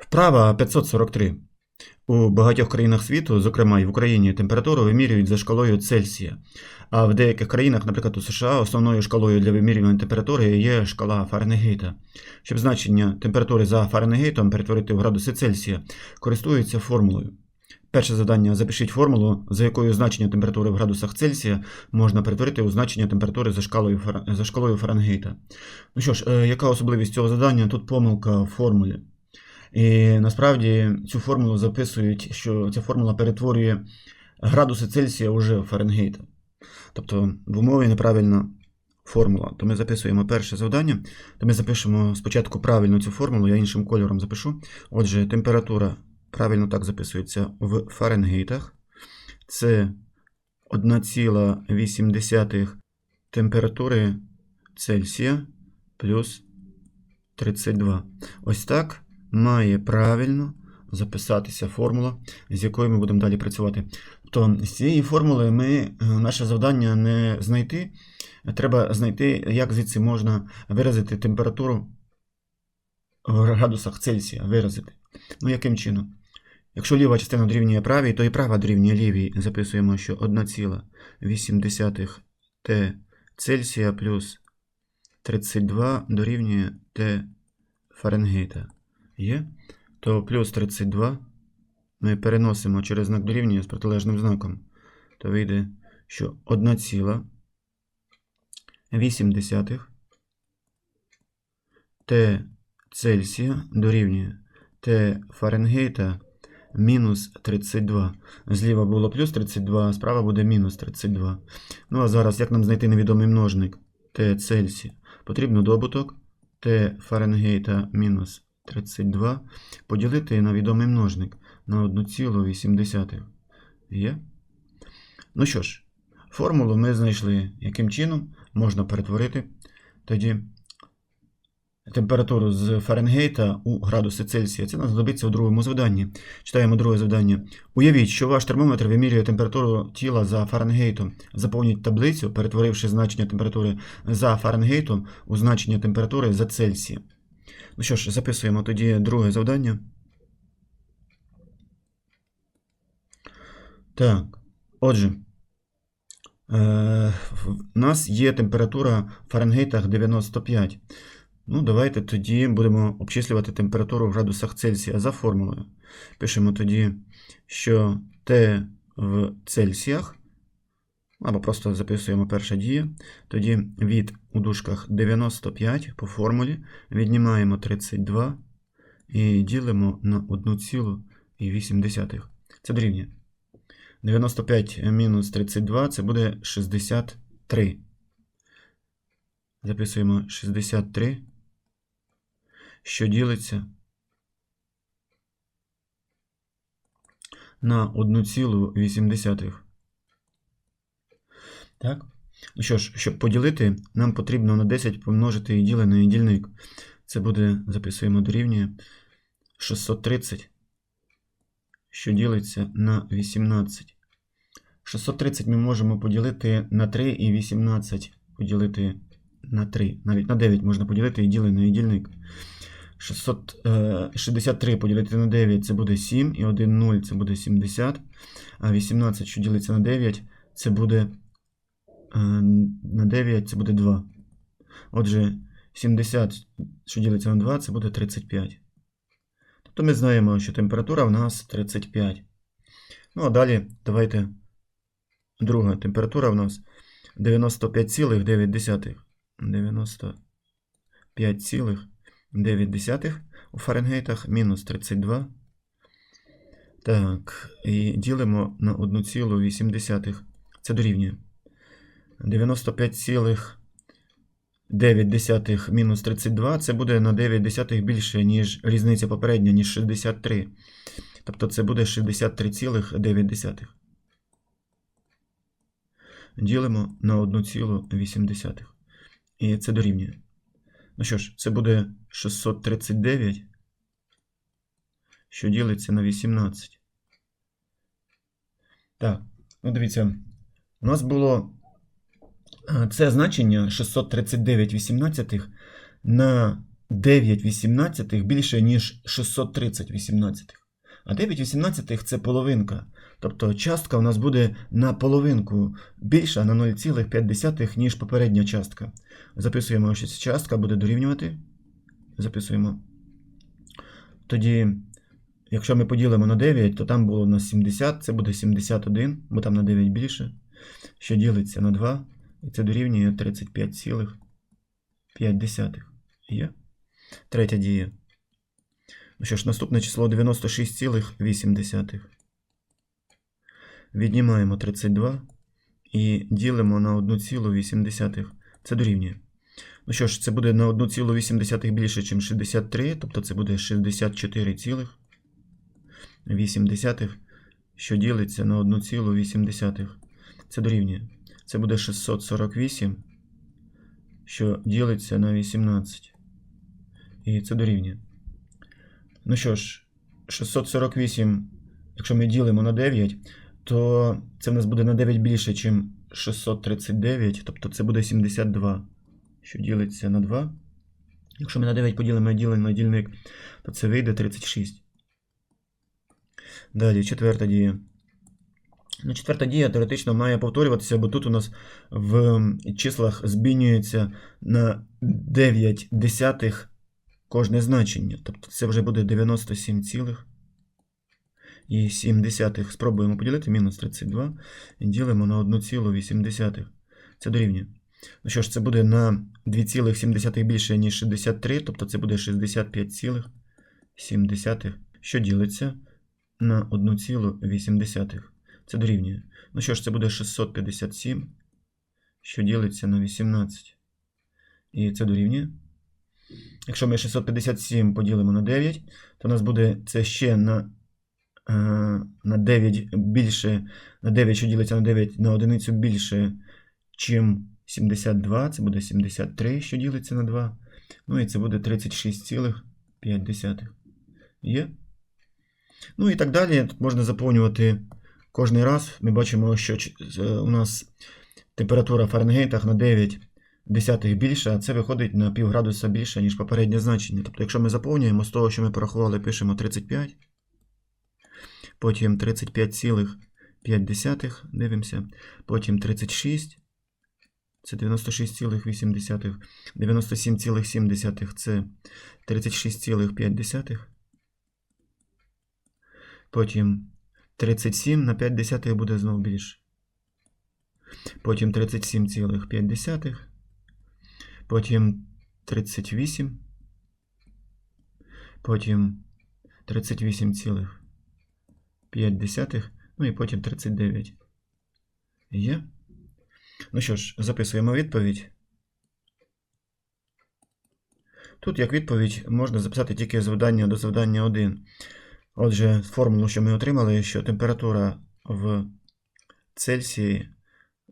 Вправа 543. У багатьох країнах світу, зокрема і в Україні, температуру вимірюють за шкалою Цельсія. А в деяких країнах, наприклад у США, основною шкалою для вимірювання температури є шкала Фаренгейта. Щоб значення температури за Фаренгейтом перетворити в градуси Цельсія, користуються формулою. Перше завдання запишіть формулу, за якою значення температури в градусах Цельсія можна перетворити у значення температури за шкалою, за шкалою Фаренгейта. Ну що ж, е, яка особливість цього завдання? Тут помилка в формулі. І насправді цю формулу записують, що ця формула перетворює градуси Цельсія уже в Фаренгейта. Тобто в умові неправильна формула. То ми записуємо перше завдання, то ми запишемо спочатку правильно цю формулу, я іншим кольором запишу. Отже, температура правильно так записується в Фаренгейтах. Це 1,8 температури Цельсія плюс 32. Ось так має правильно записатися формула, з якою ми будемо далі працювати. Тобто з цієї формули ми, е, наше завдання не знайти, треба знайти, як звідси можна виразити температуру в градусах Цельсія. Виразити. Ну, яким чином? Якщо ліва частина дорівнює правій, то і права дорівнює лівій. Записуємо, що 1,8 Т Цельсія плюс 32 дорівнює Т Фаренгейта. Є? То плюс 32 ми переносимо через знак дорівнює з протилежним знаком. То вийде, що 1,8 Т Цельсія дорівнює Т Фаренгейта мінус 32. Зліва було плюс 32, а справа буде мінус 32. Ну а зараз, як нам знайти невідомий множник Т Цельсія? Потрібно добуток Т Фаренгейта мінус 32 поділити на відомий множник на 1,8. Є? Ну що ж, формулу ми знайшли, яким чином можна перетворити тоді температуру з Фаренгейта у градуси Цельсія. Це нам знадобиться у другому завданні. Читаємо друге завдання. Уявіть, що ваш термометр вимірює температуру тіла за Фаренгейтом. Заповніть таблицю, перетворивши значення температури за Фаренгейтом у значення температури за Цельсієм. Ну що ж, записуємо тоді друге завдання. Так, отже, е, в нас є температура в Фаренгейтах 95. Ну, давайте тоді будемо обчислювати температуру в градусах Цельсія за формулою. Пишемо тоді, що Т в Цельсіях, або просто записуємо перша дія. Тоді від у дужках 95 по формулі віднімаємо 32 і ділимо на 1,8. Це дорівнює. 95 мінус 32 це буде 63. Записуємо 63, що ділиться на 1,8. Так? Ну що ж, щоб поділити, нам потрібно на 10 помножити і ділений дільник. Це буде, записуємо дорівнює 630, що ділиться на 18. 630 ми можемо поділити на 3 і 18 поділити на 3. Навіть на 9 можна поділити і ділений дільник. 663 поділити на 9 це буде 7, і 1 0 це буде 70. А 18, що ділиться на 9, це буде на 9 це буде 2. Отже, 70, що ділиться на 2, це буде 35. Тобто ми знаємо, що температура в нас 35. Ну, а далі давайте друга температура в нас 95,9. 95,9 у Фаренгейтах мінус 32. Так, і ділимо на 1,8. Це дорівнює. 95,9 мінус 32 це буде на 9 десятих більше, ніж різниця попередня, ніж 63. Тобто це буде 63,9. Ділимо на 1,8. І це дорівнює. Ну що ж, це буде 639, що ділиться на 18. Так, ну дивіться, у нас було це значення 639 18 на 9 18 більше, ніж 630 18. А 9 18 це половинка. Тобто частка у нас буде на половинку більша на 0,5, ніж попередня частка. Записуємо, що ця частка буде дорівнювати. Записуємо. Тоді, якщо ми поділимо на 9, то там було у нас 70, це буде 71, бо там на 9 більше. Що ділиться на 2, і це дорівнює 35,5. Є. Третя дія. Ну що ж, наступне число 96,8. Віднімаємо 32 і ділимо на 1,8. Це дорівнює. Ну що ж, це буде на 1,8 більше, ніж 63, тобто це буде 64,8, що ділиться на 1,8. Це дорівнює. Це буде 648, що ділиться на 18. І це дорівнює. Ну що ж, 648, якщо ми ділимо на 9, то це в нас буде на 9 більше, ніж 639, тобто це буде 72, що ділиться на 2. Якщо ми на 9 поділимо ділення на дільник, то це вийде 36. Далі, четверта дія. Ну, четверта дія теоретично має повторюватися, бо тут у нас в числах змінюється на 9 десятих кожне значення. Тобто це вже буде 97 цілих. І 7 десятих спробуємо поділити мінус 32 і ділимо на 1,8. Це дорівнює. Ну що ж, це буде на 2,7 більше, ніж 63, тобто це буде 65,7, що ділиться на 1,8. Це дорівнює. Ну що ж, це буде 657, що ділиться на 18. І це дорівнює. Якщо ми 657 поділимо на 9, то у нас буде це ще на е, на 9 більше, на 9, що ділиться на 9 на одиницю більше, чим 72. Це буде 73, що ділиться на 2. Ну і це буде 36,5. Є? Ну і так далі. Тут можна заповнювати кожний раз. Ми бачимо, що у нас температура в Фаренгейтах на 9 десятих більше, а це виходить на пів градуса більше, ніж попереднє значення. Тобто, якщо ми заповнюємо з того, що ми порахували, пишемо 35, потім 35,5, дивимося, потім 36, це 96,8, 97,7 це 36,5. Потім 37 на 5 десятих буде знову більше. Потім 37,5. Потім 38. Потім 38,5. Ну і потім 39. Є. Ну що ж, записуємо відповідь. Тут, як відповідь, можна записати тільки завдання до завдання 1. Отже, формулу, що ми отримали, що температура в Цельсії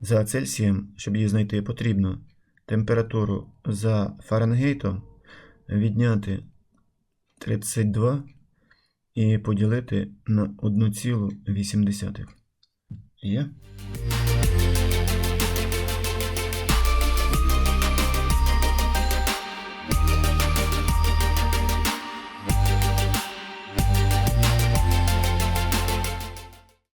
за Цельсієм, щоб її знайти, потрібно температуру за Фаренгейтом відняти 32 і поділити на 1,8. Є?